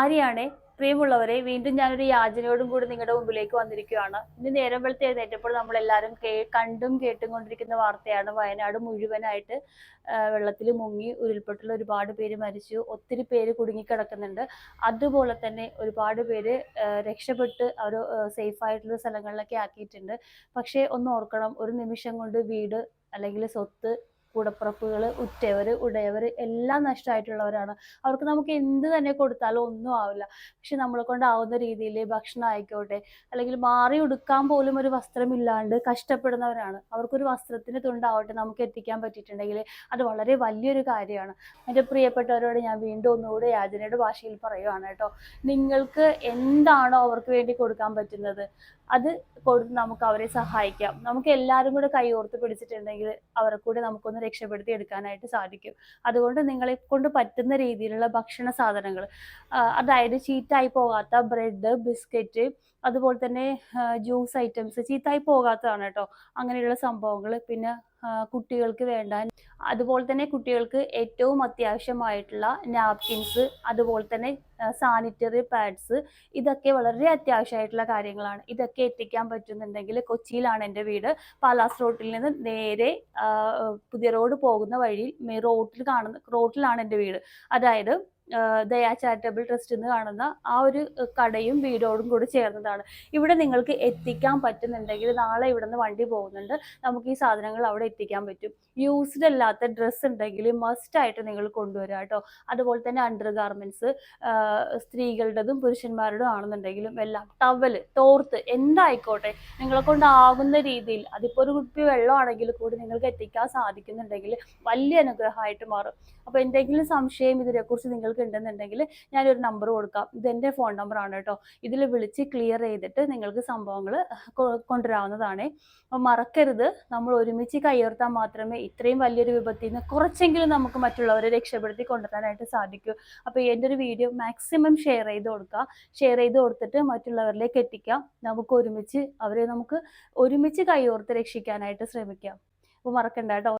ആര്യാണേ പ്രിയമുള്ളവരെ വീണ്ടും ഞാനൊരു യാചനയോടും കൂടി നിങ്ങളുടെ മുമ്പിലേക്ക് വന്നിരിക്കുകയാണ്. ഇന്ന് നേരം വെളുത്ത് എഴുന്നേറ്റപ്പോൾ നമ്മൾ എല്ലാവരും കേ കണ്ടും കേട്ടും കൊണ്ടിരിക്കുന്ന വാർത്തയാണ്. വയനാട് മുഴുവനായിട്ട് വെള്ളത്തിൽ മുങ്ങി ഉരുൾപൊട്ടൽ ഒരുപാട് പേര് മരിച്ചു. ഒത്തിരി പേര് കുടുങ്ങിക്കിടക്കുന്നുണ്ട്. അതുപോലെ തന്നെ ഒരുപാട് പേര് രക്ഷപ്പെട്ട് അവർ സേഫ് ആയിട്ടുള്ള സ്ഥലങ്ങളിലൊക്കെ ആക്കിയിട്ടുണ്ട്. പക്ഷേ ഒന്ന് ഓർക്കണം. ഒരു നിമിഷം കൊണ്ട് വീട് അല്ലെങ്കിൽ സ്വത്ത് കൂടപ്പിറപ്പുകൾ ഉറ്റവർ ഉടയവർ എല്ലാം നഷ്ടമായിട്ടുള്ളവരാണ്. അവർക്ക് നമുക്ക് എന്ത് തന്നെ കൊടുത്താലും ഒന്നും ആവില്ല. പക്ഷെ നമ്മളെ കൊണ്ടാവുന്ന രീതിയിൽ ഭക്ഷണം ആയിക്കോട്ടെ അല്ലെങ്കിൽ മാറി ഉടുക്കാൻ പോലും ഒരു വസ്ത്രമില്ലാണ്ട് കഷ്ടപ്പെടുന്നവരാണ്. അവർക്കൊരു വസ്ത്രത്തിന് തുണ്ടാവട്ടെ നമുക്ക് എത്തിക്കാൻ പറ്റിയിട്ടുണ്ടെങ്കിൽ അത് വളരെ വലിയൊരു കാര്യമാണ്. എന്റെ പ്രിയപ്പെട്ടവരോട് ഞാൻ വീണ്ടും ഒന്നുകൂടെ യാചനയുടെ ഭാഷയിൽ പറയുവാണ് കേട്ടോ. നിങ്ങൾക്ക് എന്താണോ അവർക്ക് വേണ്ടി കൊടുക്കാൻ പറ്റുന്നത്? അത് കൊടുത്ത് നമുക്ക് അവരെ സഹായിക്കാം. നമുക്ക് എല്ലാവരും കൂടെ കൈയോർത്ത് പിടിച്ചിട്ടുണ്ടെങ്കിൽ അവരെ കൂടെ നമുക്കൊന്ന് രക്ഷപ്പെടുത്തി എടുക്കാനായിട്ട് സാധിക്കും. അതുകൊണ്ട് നിങ്ങളെ കൊണ്ട് പറ്റുന്ന രീതിയിലുള്ള ഭക്ഷണ സാധനങ്ങൾ അതായത് ചീത്തായി പോകാത്ത ബ്രെഡ് ബിസ്ക്കറ്റ് അതുപോലെ തന്നെ ജ്യൂസ് ഐറ്റംസ് ചീത്തായി പോകാത്തതാണ് കേട്ടോ അങ്ങനെയുള്ള സംഭവങ്ങൾ. പിന്നെ കുട്ടികൾക്ക് വേണ്ട. അതുപോലെ തന്നെ കുട്ടികൾക്ക് ഏറ്റവും അത്യാവശ്യമായിട്ടുള്ള നാപ്കിൻസ് അതുപോലെ തന്നെ സാനിറ്ററി പാഡ്സ് ഇതൊക്കെ വളരെ അത്യാവശ്യമായിട്ടുള്ള കാര്യങ്ങളാണ്. ഇതൊക്കെ എത്തിക്കാൻ പറ്റുന്നുണ്ടെങ്കിൽ കൊച്ചിയിലാണ് എന്റെ വീട്. പാലാസ് റോട്ടിൽ നിന്ന് നേരെ പുതിയ റോഡ് പോകുന്ന വഴിയിൽ റോട്ടിൽ കാണുന്ന റോട്ടിലാണ് എന്റെ വീട്. അതായത് ദയാ ചാരിറ്റബിൾ ട്രസ്റ്റ് എന്ന് കാണുന്ന ആ ഒരു കടയും വീടോടും കൂടി ചേർന്നതാണ്. ഇവിടെ നിങ്ങൾക്ക് എത്തിക്കാൻ പറ്റുന്നുണ്ടെങ്കിൽ നാളെ ഇവിടെ നിന്ന് വണ്ടി പോകുന്നുണ്ട്. നമുക്ക് ഈ സാധനങ്ങൾ അവിടെ എത്തിക്കാൻ പറ്റും. യൂസ്ഡ് അല്ലാത്ത ഡ്രസ്സ് ഉണ്ടെങ്കിൽ മസ്റ്റ് ആയിട്ട് നിങ്ങൾ കൊണ്ടുവരിക കേട്ടോ. അതുപോലെ തന്നെ അണ്ടർ ഗാർമെന്റ്സ് സ്ത്രീകളുടേതും പുരുഷന്മാരുടെയും ആണെന്നുണ്ടെങ്കിലും എല്ലാം. ടവൽ തോർത്ത് എന്തായിക്കോട്ടെ നിങ്ങളെ കൊണ്ടാകുന്ന രീതിയിൽ. അതിപ്പോൾ ഒരു കുപ്പി വെള്ളമാണെങ്കിൽ കൂടി നിങ്ങൾക്ക് എത്തിക്കാൻ സാധിക്കുന്നുണ്ടെങ്കിൽ വലിയ അനുഗ്രഹമായിട്ട് മാറും. അപ്പോൾ എന്തെങ്കിലും സംശയം ഇതിനെക്കുറിച്ച് നിങ്ങൾക്ക് ഉണ്ടെന്നുണ്ടെങ്കിൽ ഞാനൊരു നമ്പർ കൊടുക്കാം. ഇതെന്റെ ഫോൺ നമ്പറാണ് കേട്ടോ. ഇതിൽ വിളിച്ച് ക്ലിയർ ചെയ്തിട്ട് നിങ്ങൾക്ക് സംഭവങ്ങൾ കൊണ്ടുവരാവുന്നതാണ്. മറക്കരുത്. നമ്മൾ ഒരുമിച്ച് കൈയുയർത്താൻ മാത്രമേ ഇത്രയും വലിയൊരു വിപത്തിൽ നിന്ന് കുറച്ചെങ്കിലും നമുക്ക് മറ്റുള്ളവരെ രക്ഷപ്പെടുത്തി കൊണ്ടുവരാനായിട്ട് സാധിക്കൂ. അപ്പോൾ എന്റെ ഒരു വീഡിയോ മാക്സിമം ഷെയർ ചെയ്ത് കൊടുക്കുക ഷെയർ ചെയ്ത് കൊടുത്തിട്ട് മറ്റുള്ളവരിലേക്ക് എത്തിക്കാം. നമുക്ക് ഒരുമിച്ച് അവരെ നമുക്ക് ഒരുമിച്ച് കൈയോർത്ത് രക്ഷിക്കാനായിട്ട് ശ്രമിക്കാം. അപ്പോൾ മറക്കണ്ട കേട്ടോ.